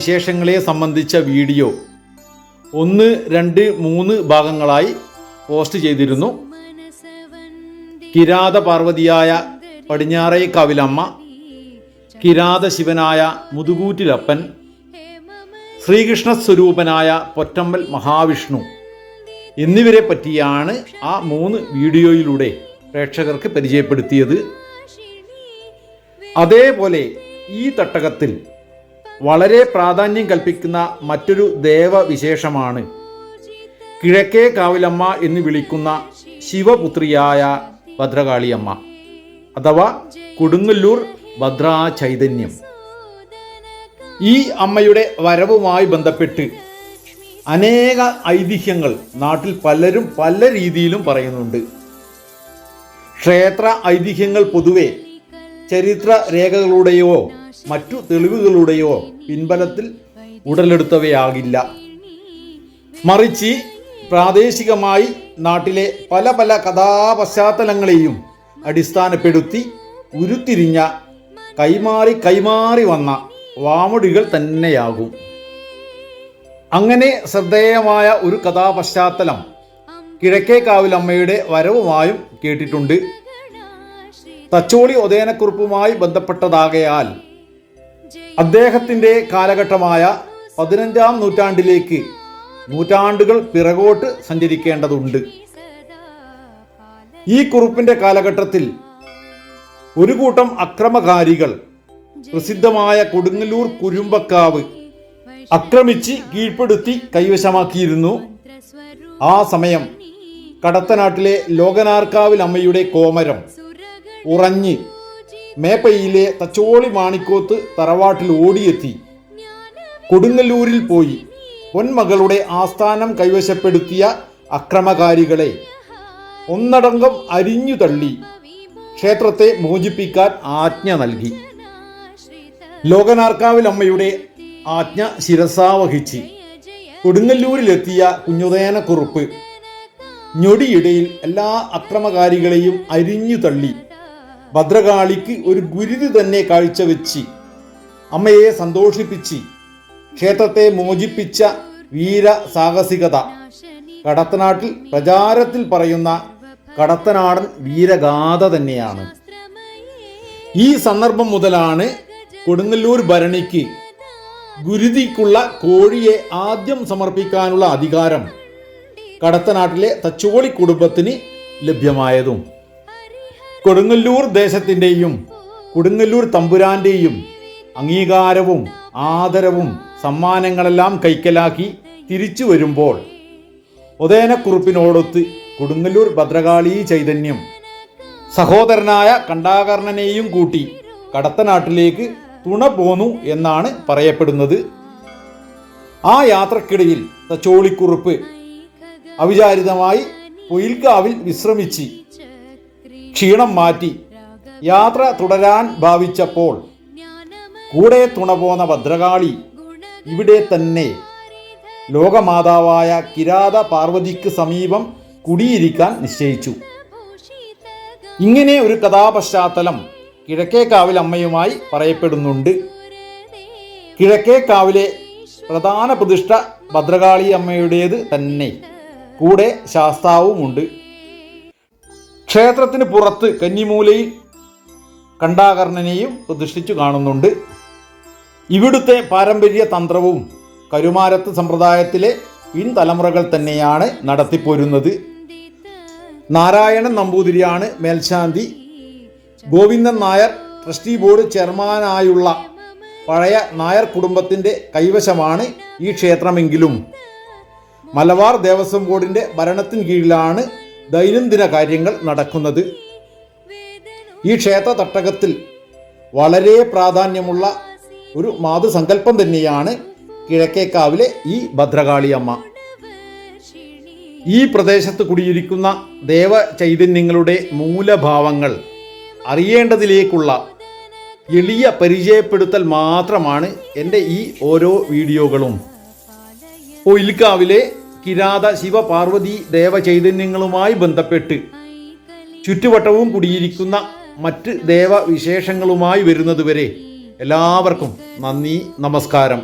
വിശേഷങ്ങളെ സംബന്ധിച്ച വീഡിയോ ഒന്ന് രണ്ട് മൂന്ന് ഭാഗങ്ങളായി പോസ്റ്റ് ചെയ്തിരുന്നു. കിരാത പാർവതിയായ പടിഞ്ഞാറേ കവിലമ്മ കിരാത ശിവനായ മുതുകൂറ്റിലപ്പൻ ശ്രീകൃഷ്ണ സ്വരൂപനായ പൊറ്റമ്പൽ മഹാവിഷ്ണു എന്നിവരെ പറ്റിയാണ് ആ മൂന്ന് വീഡിയോയിലൂടെ പ്രേക്ഷകർക്ക് പരിചയപ്പെടുത്തിയത്. അതേപോലെ ഈ തട്ടകത്തിൽ വളരെ പ്രാധാന്യം കൽപ്പിക്കുന്ന മറ്റൊരു ദേവവിശേഷമാണ്. കിഴക്കേ കാവിലമ്മ എന്ന് വിളിക്കുന്ന ശിവപുത്രിയായ ഭദ്രകാളിയമ്മ അഥവാ കൊടുങ്ങല്ലൂർ ഭദ്രാ ചൈതന്യം ഈ അമ്മയുടെ വരവുമായി ബന്ധപ്പെട്ട് അനേക ഐതിഹ്യങ്ങൾ നാട്ടിൽ പലരും പല രീതിയിലും പറയുന്നുണ്ട്. ക്ഷേത്ര ഐതിഹ്യങ്ങൾ പൊതുവെ ചരിത്ര രേഖകളുടെയോ മറ്റു തെളിവുകളുടെയോ പിൻബലത്തിൽ ഉടലെടുത്തവയാകില്ല. മറിച്ച് പ്രാദേശികമായി നാട്ടിലെ പല പല കഥാപശ്ചാത്തലങ്ങളെയും അടിസ്ഥാനപ്പെടുത്തി ഉരുത്തിരിഞ്ഞ കൈമാറി കൈമാറി വന്ന വാമൊഴികൾ തന്നെയാകും. അങ്ങനെ ശ്രദ്ധേയമായ ഒരു കഥാപശ്ചാത്തലം കിഴക്കേക്കാവിലമ്മയുടെ വരവുമായും കേട്ടിട്ടുണ്ട്. തച്ചോളി ഒതേനക്കുറിപ്പുമായി ബന്ധപ്പെട്ടതാകയാൽ അദ്ദേഹത്തിന്റെ കാലഘട്ടമായ പതിനഞ്ചാം നൂറ്റാണ്ടിലേക്ക് നൂറ്റാണ്ടുകൾ പിറകോട്ട് സഞ്ചരിക്കേണ്ടതുണ്ട്. ഈ കുറിപ്പിന്റെ കാലഘട്ടത്തിൽ ഒരു കൂട്ടം അക്രമകാരികൾ പ്രസിദ്ധമായ കൊടുങ്ങല്ലൂർ കുരുമ്പക്കാവ് അക്രമിച്ച് കീഴ്പ്പെടുത്തി കൈവശമാക്കിയിരുന്നു. ആ സമയം കടത്തനാട്ടിലെ ലോകനാർക്കാവിൽ അമ്മയുടെ കോമരം ഉറഞ്ഞ് മേപ്പയിലെ തച്ചോളി മാണിക്കോത്ത് തറവാട്ടിൽ ഓടിയെത്തി. കൊടുങ്ങല്ലൂരിൽ പോയി. പൊന്മകളുടെ ആസ്ഥാനം കൈവശപ്പെടുത്തിയ അക്രമകാരികളെ ഒന്നടങ്കം അരിഞ്ഞു തള്ളി. ക്ഷേത്രത്തെ മോചിപ്പിക്കാൻ ആജ്ഞ നൽകി. ലോകനാർക്കാവിലമ്മയുടെ ആജ്ഞ ശിരസാവഹിച്ച് കൊടുങ്ങല്ലൂരിലെത്തിയ കുഞ്ഞുതേനക്കുറുപ്പ് ഞൊടിയിടയിൽ എല്ലാ അക്രമകാരികളെയും അരിഞ്ഞു തള്ളി. ഭദ്രകാളിക്ക് ഒരു ഗുരുതി തന്നെ കാഴ്ചവെച്ച്. അമ്മയെ സന്തോഷിപ്പിച്ച്. ക്ഷേത്രത്തെ മോചിപ്പിച്ച വീര സാഹസികത കടത്തനാട്ടിൽ പ്രചാരത്തിൽ പറയുന്ന കടത്തനാടൻ വീരഗാഥ തന്നെയാണ്. ഈ സന്ദർഭം മുതലാണ് കൊടുങ്ങല്ലൂർ ഭരണിക്ക് ഗുരുതിക്കുള്ള കോഴിയെ ആദ്യം സമർപ്പിക്കാനുള്ള അധികാരം കടത്തനാട്ടിലെ തച്ചോളി കുടുംബത്തിന് ലഭ്യമായതും. കൊടുങ്ങല്ലൂർ ദേശത്തിന്റെയും കൊടുങ്ങല്ലൂർ തമ്പുരാന്റെയും അംഗീകാരവും ആദരവും സമ്മാനങ്ങളെല്ലാം കൈക്കലാക്കി തിരിച്ചു വരുമ്പോൾ ഉദയനക്കുറുപ്പിനോടൊത്ത് കൊടുങ്ങല്ലൂർ ഭദ്രകാളി ചൈതന്യം സഹോദരനായ കണ്ടാകർണനെയും കൂട്ടി കടത്തനാട്ടിലേക്ക് തുണ പോന്നു എന്നാണ് പറയപ്പെടുന്നത്. ആ യാത്രക്കിടയിൽ തച്ചോളിക്കുറുപ്പ് അവിചാരിതമായി പൊയിൽക്കാവിൽ വിശ്രമിച്ച് ക്ഷീണം മാറ്റി യാത്ര തുടരാൻ ഭാവിച്ചപ്പോൾ കൂടെ തുണ പോന്ന ഭദ്രകാളി ഇവിടെ തന്നെ. ലോകമാതാവായ കിരാത പാർവതിക്ക് സമീപം കുടിയിരിക്കാൻ നിശ്ചയിച്ചു. ഇങ്ങനെ ഒരു കഥാപശ്ചാത്തലം കിഴക്കേക്കാവിൽ അമ്മയുമായി പറയപ്പെടുന്നുണ്ട്. കിഴക്കേക്കാവിലെ പ്രധാന പ്രതിഷ്ഠ ഭദ്രകാളി അമ്മയുടേത് തന്നെ. കൂടെ ശാസ്താവുമുണ്ട്. ക്ഷേത്രത്തിന് പുറത്ത് കന്നിമൂലയിൽ കണ്ടാകർണനെയും പ്രതിഷ്ഠിച്ചു കാണുന്നുണ്ട്. ഇവിടുത്തെ പാരമ്പര്യ തന്ത്രവും കരുമാരത്ത് സമ്പ്രദായത്തിലെ പിൻതലമുറകൾ തന്നെയാണ് നടത്തിപ്പോരുന്നത്. നാരായണൻ നമ്പൂതിരിയാണ് മേൽശാന്തി. ഗോവിന്ദൻ നായർ ട്രസ്റ്റി ബോർഡ് ചെയർമാനായുള്ള പഴയ നായർ കുടുംബത്തിന്റെ കൈവശമാണ് ഈ ക്ഷേത്രമെങ്കിലും. മലബാർ ദേവസ്വം ബോർഡിന്റെ ഭരണത്തിന് കീഴിലാണ് ദൈനംദിന കാര്യങ്ങൾ നടക്കുന്നത് ഈ ക്ഷേത്ര തട്ടകത്തിൽ വളരെ പ്രാധാന്യമുള്ള ഒരു മാതൃസങ്കല്പം തന്നെയാണ് കിഴക്കേക്കാവിലെ ഈ ഭദ്രകാളിയമ്മ ഈ പ്രദേശത്ത് കുടിയിരിക്കുന്ന ദേവ ചൈതന്യങ്ങളുടെ മൂലഭാവങ്ങൾ അറിയേണ്ടതിലേക്കുള്ള എളിയ പരിചയപ്പെടുത്തൽ മാത്രമാണ് എന്റെ ഈ ഓരോ വീഡിയോകളും. പൊയിൽക്കാവിലെ കിരാത ശിവപാർവതി ദേവചൈതന്യങ്ങളുമായി ബന്ധപ്പെട്ട് ചുറ്റുവട്ടവും കുടിയിരിക്കുന്ന മറ്റ് ദേവവിശേഷങ്ങളുമായി വരുന്നതുവരെ എല്ലാവർക്കും നന്ദി നമസ്കാരം.